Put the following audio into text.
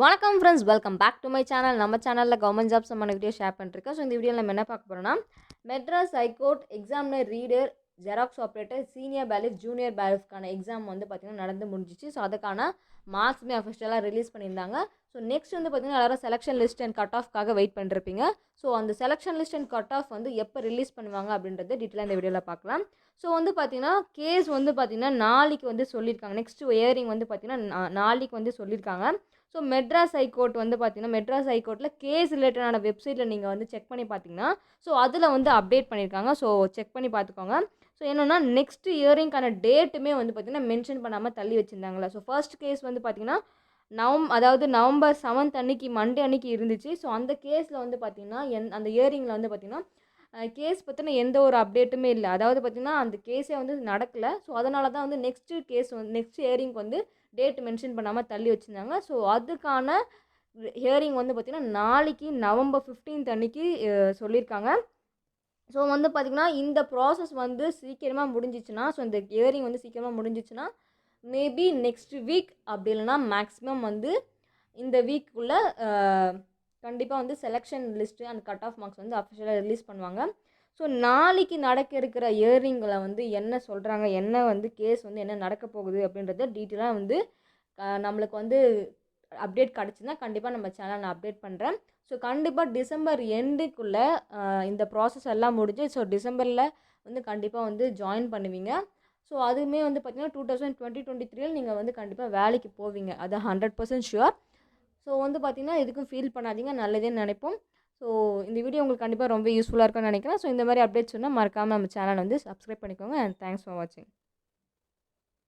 வணக்கம் friends welcome back to my channel நம்ம சேனலில் கவர்மெண்ட் ஜாப்ஸ் நம்ம வீடியோ ஷேர் பண்ணிருக்கோம் ஸோ இந்த வீடியோவில் நம்ம என்ன பார்க்க போகிறோம்னா Madras high court examiner reader xerox operator senior bailiff junior பேலிஃப்க்கான exam வந்து பார்த்திங்கன்னா நடந்து முடிஞ்சிச்சு. ஸோ அதுக்கான மார்க்ஸுமே அஃபிஷியலாக ரிலீஸ் பண்ணியிருந்தாங்க. ஸோ நெக்ஸ்ட் வந்து பார்த்திங்கன்னா எல்லாரும் செலெக்ஷன் லிஸ்ட் அண்ட் கட் ஆஃப்க்காக வெயிட் பண்ணிருப்பீங்க. ஸோ அந்த selection list and cut off வந்து எப்போ ரிலீஸ் பண்ணுவாங்க அப்படின்றத டீட்டெயிலாக இந்த வீடியோவில் பார்க்கலாம். ஸோ வந்து பார்த்திங்கன்னா கேஸ் வந்து பார்த்திங்கன்னா நாளைக்கு வந்து சொல்லியிருக்காங்க. நெக்ஸ்ட் இயரிங் வந்து பார்த்திங்கன்னா நாளைக்கு வந்து சொல்லியிருக்காங்க. ஸோ மெட்ராஸ் ஹைகோர்ட் வந்து பார்த்தீங்கன்னா மெட்ராஸ் ஹைகோர்ட்டில் கேஸ் ரிலேட்டடான வெப்சைட்டில் நீங்கள் வந்து செக் பண்ணி பார்த்தீங்கன்னா ஸோ அதில் வந்து அப்டேட் பண்ணியிருக்காங்க ஸோ செக் பண்ணி பார்த்துக்கோங்க ஸோ என்னென்னா நெக்ஸ்ட் இயரிங்க்கான டேட்டுமே வந்து பார்த்திங்கன்னா மென்ஷன் பண்ணாமல் தள்ளி வச்சுருந்தாங்களே ஸோ ஃபர்ஸ்ட் கேஸ் வந்து பார்த்திங்கன்னா நவம் அதாவது நவம்பர் செவன்த் அன்னைக்கு மண்டே அன்னைக்கு இருந்துச்சு. ஸோ அந்த கேஸில் வந்து பார்த்திங்கன்னா என் அந்த இயரிங்கில் வந்து பார்த்திங்கன்னா கேஸ் பற்றின எந்த ஒரு அப்டேட்டுமே இல்லை. அதாவது பார்த்திங்கன்னா அந்த கேஸே வந்து நடக்கலை. ஸோ அதனால தான் வந்து நெக்ஸ்ட்டு கேஸ் வந்து நெக்ஸ்ட் ஹியரிங்க்கு வந்து டேட் மென்ஷன் பண்ணாமல் தள்ளி வச்சுருந்தாங்க. ஸோ அதுக்கான ஹியரிங் வந்து பார்த்திங்கன்னா நாளைக்கு நவம்பர் 15th அன்னைக்கு சொல்லியிருக்காங்க ஸோ வந்து பார்த்திங்கன்னா இந்த ப்ராசஸ் வந்து சீக்கிரமாக முடிஞ்சிச்சுன்னா ஸோ இந்த ஹியரிங் வந்து சீக்கிரமாக முடிஞ்சிச்சுன்னா மேபி நெக்ஸ்ட் வீக் அப்படி இல்லைன்னா மேக்ஸிமம் வந்து இந்த வீக்குள்ளே கண்டிப்பாக வந்து selection list and cut off marks வந்து அஃபிஷியலாக ரிலீஸ் பண்ணுவாங்க. ஸோ நாளைக்கு நடக்க இருக்கிற இயரிங்கில் வந்து என்ன சொல்கிறாங்க என்ன வந்து கேஸ் வந்து என்ன நடக்க போகுது அப்படின்றத டீட்டெயிலாக வந்து நம்மளுக்கு வந்து அப்டேட் கிடச்சுன்னா கண்டிப்பாக நம்ம சேனல் நான் அப்டேட் பண்ணுறேன் ஸோ கண்டிப்பாக டிசம்பர் எண்டுக்குள்ளே இந்த ப்ராசஸ் எல்லாம் முடிஞ்சு ஸோ டிசம்பரில் வந்து கண்டிப்பாக வந்து ஜாயின் பண்ணுவீங்க. ஸோ அதுவுமே வந்து பார்த்திங்கன்னா டூ தௌசண்ட் டுவெண்ட்டி டுவெண்ட்டி த்ரீயில் நீங்கள் வந்து கண்டிப்பாக வேலைக்கு போவீங்க. அது ஹண்ட்ரட் பர்சன்ட் ஷுவர் ஸோ வந்து பார்த்திங்கன்னா எதுக்கும் ஃபீல் பண்ணாதீங்க. நல்லதே நினைப்போம். ஸோ இந்த வீடியோ உங்களுக்கு கண்டிப்பாக ரொம்ப யூஸ்ஃபுல்லாக இருக்கும்னு நினைக்கிறேன். ஸோ இந்த மாதிரி அப்டேட்ஸ் சொன்னால் மறக்காமல் நம்ம சேனல் வந்து சப்ஸ்கிரைப் பண்ணிக்கோங்க. அண்ட் தேங்க்ஸ் ஃபார் வாட்சிங்